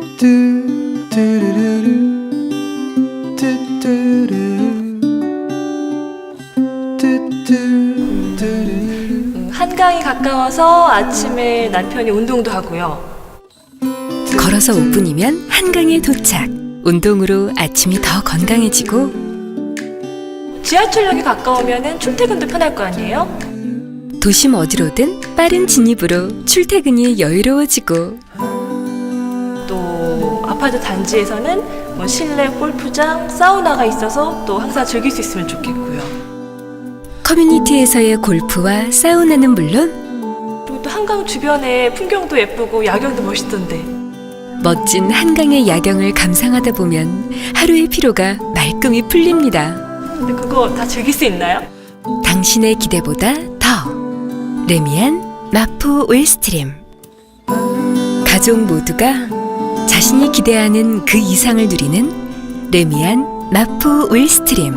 뚜뚜 뚜루루루 뚜뚜루 뚜뚜 뚜루루 음, 한강이 가까워서 아침에 남편이 운동도 하고요. 걸어서 5분이면 한강에 도착. 운동으로 아침이 더 건강해지고 지하철역이 가까우면 출퇴근도 편할 거 아니에요? 도심 어디로든 빠른 진입으로 출퇴근이 여유로워지고 또 아파트 단지에서는 뭐 실내 골프장, 사우나가 있어서 또 항상 즐길 수 있으면 좋겠고요. 커뮤니티에서의 골프와 사우나는 물론 그리고 또 한강 주변에 풍경도 예쁘고 야경도 멋있던데. 멋진 한강의 야경을 감상하다 보면 하루의 피로가 말끔히 풀립니다. 근데 그거 다 즐길 수 있나요? 당신의 기대보다 더 레미안 마포 웰스트림 가족 모두가 자신이 기대하는 그 이상을 누리는 레미안 마포 웰스트림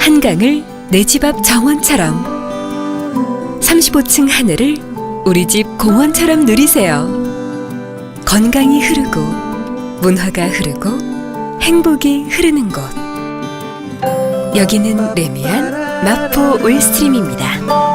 한강을 내 집 앞 정원처럼 35층 하늘을 우리 집 공원처럼 누리세요. 건강이 흐르고 문화가 흐르고 행복이 흐르는 곳. 여기는 레미안 마포 올스트림입니다.